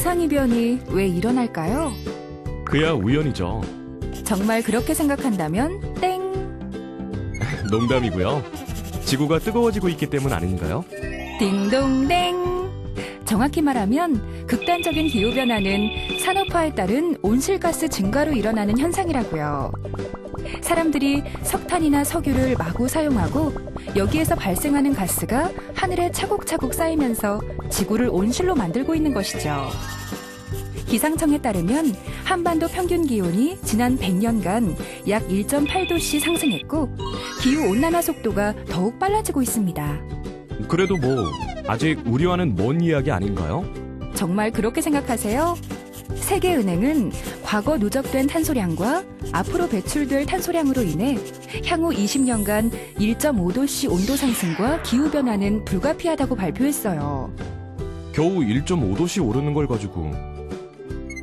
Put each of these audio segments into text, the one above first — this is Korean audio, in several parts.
기상이변이 왜 일어날까요? 그야 우연이죠. 정말 그렇게 생각한다면 땡! 농담이고요. 지구가 뜨거워지고 있기 때문 아닌가요? 딩동댕! 정확히 말하면 극단적인 기후변화는 산업화에 따른 온실가스 증가로 일어나는 현상이라고요. 사람들이 석탄이나 석유를 마구 사용하고 여기에서 발생하는 가스가 하늘에 차곡차곡 쌓이면서 지구를 온실로 만들고 있는 것이죠. 기상청에 따르면 한반도 평균 기온이 지난 100년간 약 1.8도씩 상승했고 기후 온난화 속도가 더욱 빨라지고 있습니다. 그래도 뭐 아직 우리와는 먼 이야기 아닌가요? 정말 그렇게 생각하세요? 세계은행은 과거 누적된 탄소량과 앞으로 배출될 탄소량으로 인해 향후 20년간 1.5도씨 온도 상승과 기후 변화는 불가피하다고 발표했어요. 겨우 1.5도씩 오르는 걸 가지고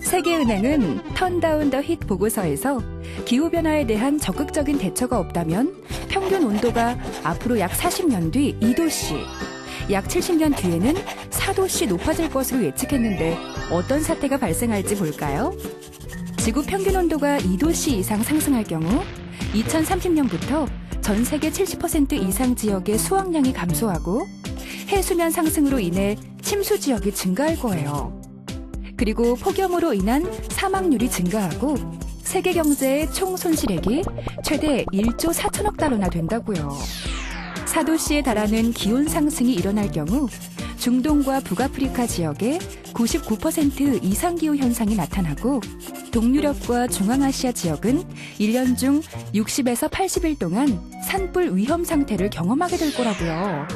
세계은행은 턴다운 더 힛 보고서에서 기후변화에 대한 적극적인 대처가 없다면 평균 온도가 앞으로 약 40년 뒤 2도씨, 약 70년 뒤에는 4도씨 높아질 것으로 예측했는데 어떤 사태가 발생할지 볼까요? 지구 평균 온도가 2도씨 이상 상승할 경우 2030년부터 전 세계 70% 이상 지역의 수확량이 감소하고 해수면 상승으로 인해 침수 지역이 증가할 거예요. 그리고 폭염으로 인한 사망률이 증가하고 세계 경제의 총 손실액이 최대 1조 4천억 달러나 된다고요. 사도시에 달하는 기온 상승이 일어날 경우 중동과 북아프리카 지역에 99% 이상 기후 현상이 나타나고 동유럽과 중앙아시아 지역은 1년 중 60에서 80일 동안 산불 위험 상태를 경험하게 될 거라고요.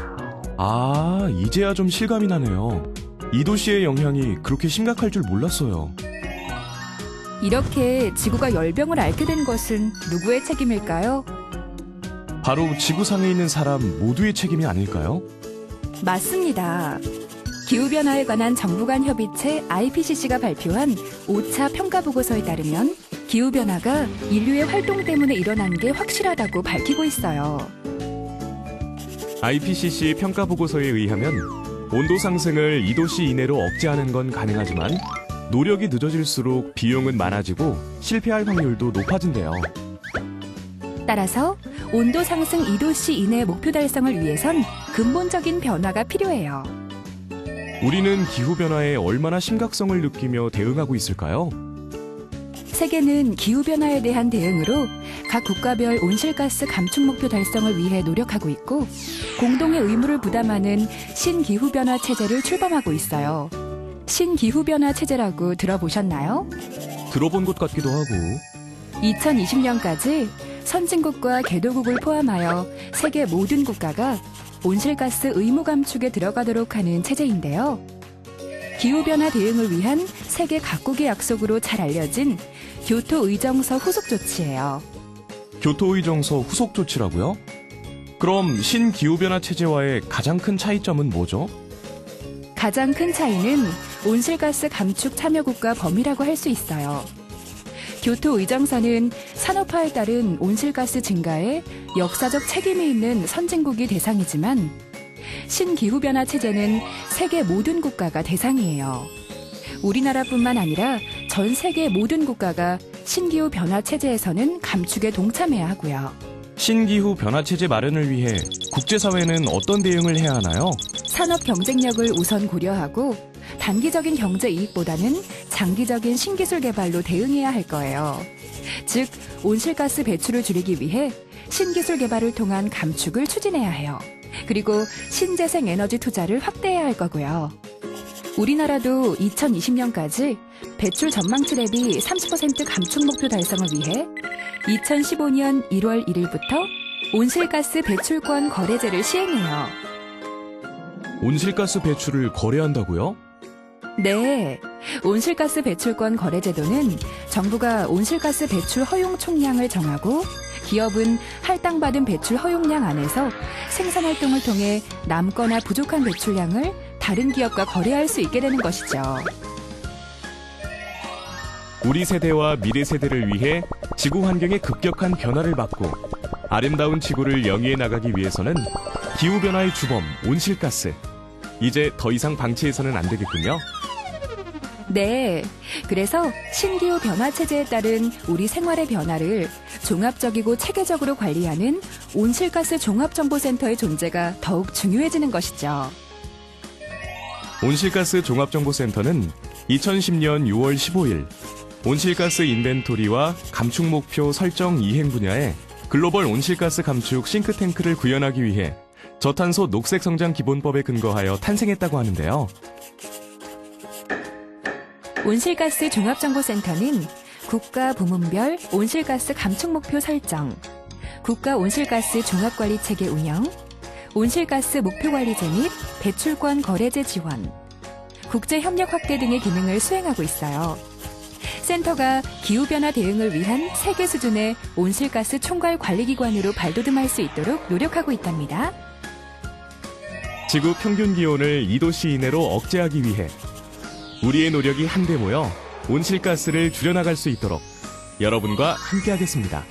아 이제야 좀 실감이 나네요. 이 도시의 영향이 그렇게 심각할 줄 몰랐어요. 이렇게 지구가 열병을 앓게 된 것은 누구의 책임일까요? 바로 지구상에 있는 사람 모두의 책임이 아닐까요? 맞습니다. 기후변화에 관한 정부 간 협의체 IPCC가 발표한 5차 평가 보고서에 따르면 기후변화가 인류의 활동 때문에 일어난 게 확실하다고 밝히고 있어요. IPCC 평가 보고서에 의하면 온도 상승을 2도씨 이내로 억제하는 건 가능하지만 노력이 늦어질수록 비용은 많아지고 실패할 확률도 높아진대요. 따라서 온도 상승 2도씨 이내 목표 달성을 위해선 근본적인 변화가 필요해요. 우리는 기후변화에 얼마나 심각성을 느끼며 대응하고 있을까요? 세계는 기후변화에 대한 대응으로 각 국가별 온실가스 감축 목표 달성을 위해 노력하고 있고 공동의 의무를 부담하는 신기후변화 체제를 출범하고 있어요. 신기후변화 체제라고 들어보셨나요? 들어본 것 같기도 하고 2020년까지 선진국과 개도국을 포함하여 세계 모든 국가가 온실가스 의무 감축에 들어가도록 하는 체제인데요. 기후변화 대응을 위한 세계 각국의 약속으로 잘 알려진 교토 의정서 후속 조치예요. 교토의정서 후속 조치라고요? 그럼 신기후변화 체제와의 가장 큰 차이점은 뭐죠? 가장 큰 차이는 온실가스 감축 참여국가 범위라고 할 수 있어요. 교토 의정서는 산업화에 따른 온실가스 증가에 역사적 책임이 있는 선진국이 대상이지만 신기후변화 체제는 세계 모든 국가가 대상이에요. 우리나라뿐만 아니라 전 세계 모든 국가가 신기후 변화 체제에서는 감축에 동참해야 하고요. 신기후 변화 체제 마련을 위해 국제사회는 어떤 대응을 해야 하나요? 산업 경쟁력을 우선 고려하고 단기적인 경제 이익보다는 장기적인 신기술 개발로 대응해야 할 거예요. 즉, 온실가스 배출을 줄이기 위해 신기술 개발을 통한 감축을 추진해야 해요. 그리고 신재생 에너지 투자를 확대해야 할 거고요. 우리나라도 2020년까지 배출 전망치 대비 30% 감축 목표 달성을 위해 2015년 1월 1일부터 온실가스 배출권 거래제를 시행해요. 온실가스 배출을 거래한다고요? 네. 온실가스 배출권 거래제도는 정부가 온실가스 배출 허용 총량을 정하고 기업은 할당받은 배출 허용량 안에서 생산 활동을 통해 남거나 부족한 배출량을 다른 기업과 거래할 수 있게 되는 것이죠. 우리 세대와 미래 세대를 위해 지구 환경의 급격한 변화를 막고 아름다운 지구를 영위해 나가기 위해서는 기후 변화의 주범 온실가스 이제 더 이상 방치해서는 안 되겠군요. 네. 그래서 신기후 변화 체제에 따른 우리 생활의 변화를 종합적이고 체계적으로 관리하는 온실가스 종합정보센터의 존재가 더욱 중요해지는 것이죠. 온실가스 종합정보센터는 2010년 6월 15일 온실가스 인벤토리와 감축 목표 설정 이행 분야에 글로벌 온실가스 감축 싱크탱크를 구현하기 위해 저탄소 녹색 성장 기본법에 근거하여 탄생했다고 하는데요. 온실가스 종합정보센터는 국가 부문별 온실가스 감축 목표 설정, 국가 온실가스 종합관리 체계 운영, 온실가스 목표 관리제 및 배출권 거래제 지원, 국제 협력 확대 등의 기능을 수행하고 있어요. 센터가 기후변화 대응을 위한 세계 수준의 온실가스 총괄 관리기관으로 발돋움할 수 있도록 노력하고 있답니다. 지구 평균 기온을 2도씨 이내로 억제하기 위해 우리의 노력이 한데 모여 온실가스를 줄여나갈 수 있도록 여러분과 함께하겠습니다.